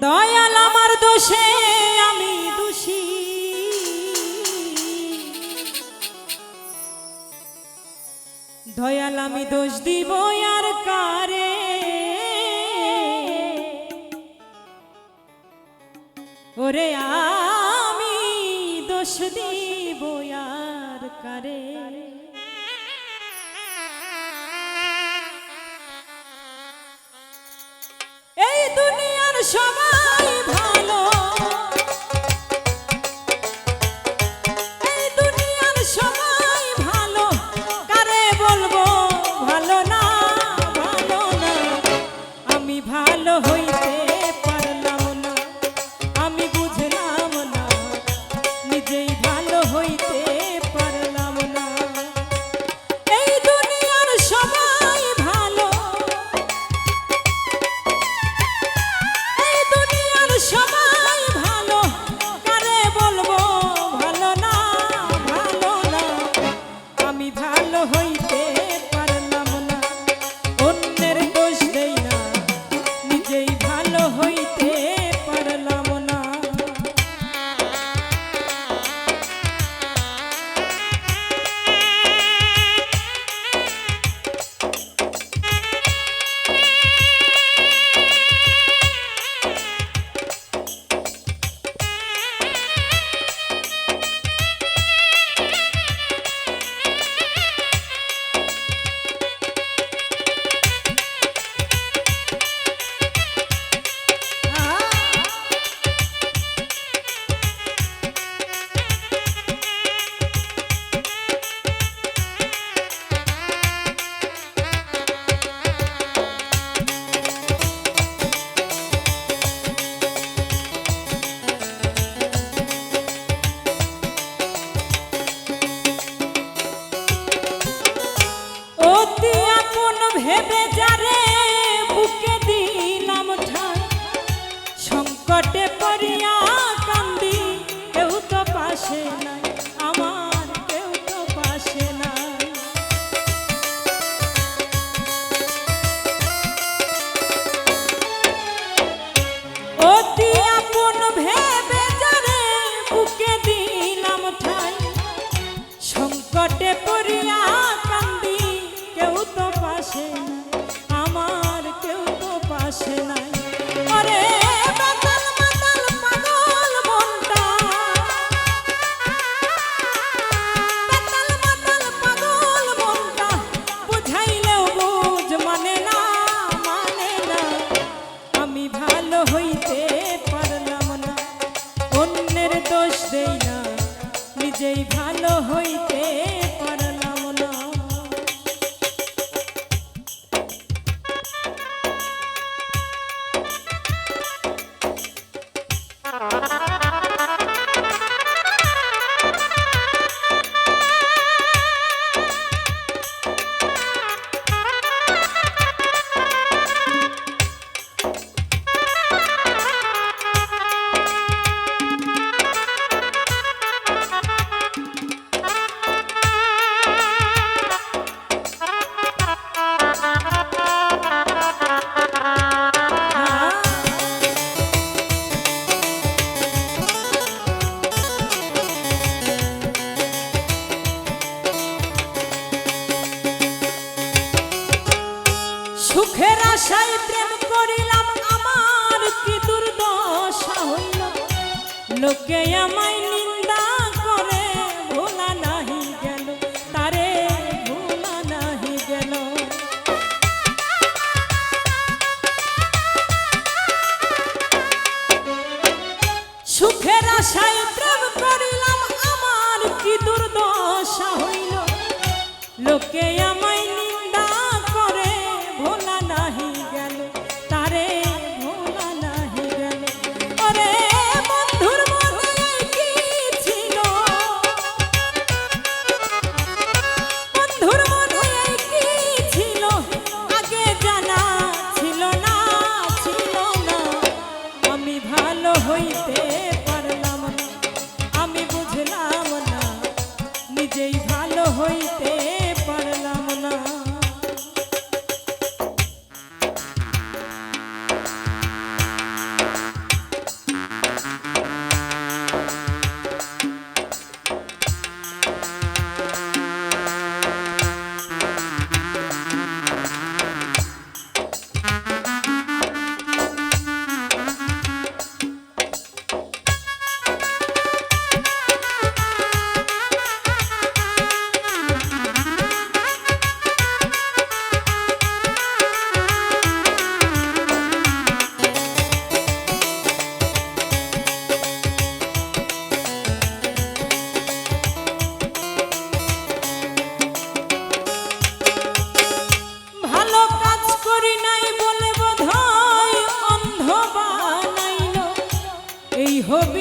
দয়াল আমার দোষে আমি দোষী। দয়াল আমি দোষ দিব আর কারে? ওরে আমি দোষ দিই। shop জটে পরিয়া কান্দি। কেউ তো পাশে নাই, আমার কেউ তো পাশে নাই। অতি আপন ভে হইতে পারলাম না। অন্যের দোষ দেই না নিজেই ভালো হইতে নাই বলে বোধ অন্ধ বানাইল। এই হবে